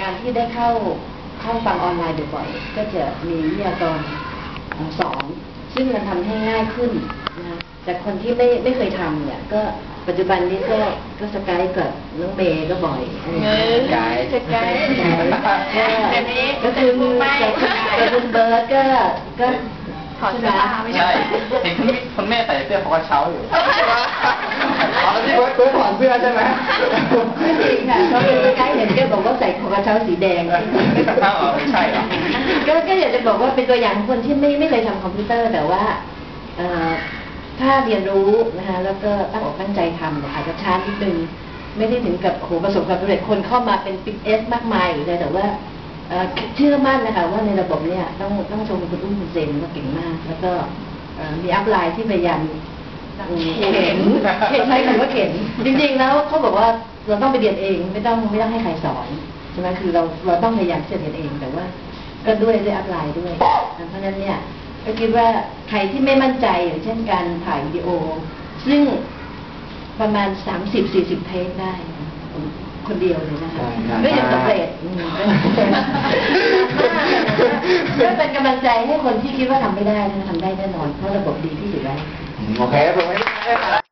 การที่ได้เข้าเข้าฟังออนไลน์บ่อยๆก็จะมีวิทยากรสอนซึ่งมันทำให้ง่ายขึ้นนะคะแต่คนที่ไม่ไม่เคยทำเนี่ย ก็ปัจจุบันนี้ก็ก็สกายกับน้องเมย์ก็บ่อยอะไรอย่างเงี้ยสกายสกายก็เดี๋ยวนี้ก็คือไม่กับคุณเบิร์ดก็ก็ถอดเสื้อผ้าไม่ใช่เห็นคุณแม่ใส่เสื้อของกระเช้าอยู่อ๋อที่เบิร์ดเบิร์ดถอดเสื้อใช่ไหมไม่จริงค่ะ ห็นแกบอกว่าใส่ของกระเช้าสีแดงอ้าวไม่ใช่เหรอก็ก็อยากจะบอกว่าเป็นตัวอย่างของคนที่ไม่ไม่เคยทำคอมพิวเตอร์แต่ว่าเอ่อถ้าเรียนรู้นะคะแล้วก็ตั้งอกตั้งใจทำเนี่ยอาจจะช้านิดนึงไม่ได้ถึงกับโอ้โหประสบความสำเร็จคนเข้ามาเป็นปิ๊กเอสมากมายเลยแต่ว่าเอ่อเชื่อมั่นนะคะว่าในระบบเนี่ยต้องต้องชมคุณอุ้มคุณเซนว่าเก่งมาก แล้วก็เอ่อมีอัพไลน์ที่พยายามอืมเข็นเข็นใช้คำว่าเข็นจริงๆแล้วเขาบอกว่า เราต้องไปเรียนเองไม่ต้องไม่ต้องให้ใครสอนใช่ไหมคือเราเราต้องพยายามที่จะเรียนเองแต่ว่า ก็ด้วยด้วยอัพไลน์ด้วย เพราะฉะนั้นเนี่ยก็คิดว่าใครที่ไม่มั่นใจอย่างเช่นการถ่ายวิดีโอ ซึ่งประมาณ30-40เทคได้นะคนเดียวเลยนะคะใช่ก็ยังสำเร็จอืมก็เป็นกำลังใจให้คนที่คิดว่าทำไม่ได้นะทำได้แน่นอนเพราะระบบดีที่สุดแล้วโอเคผมไม่ได้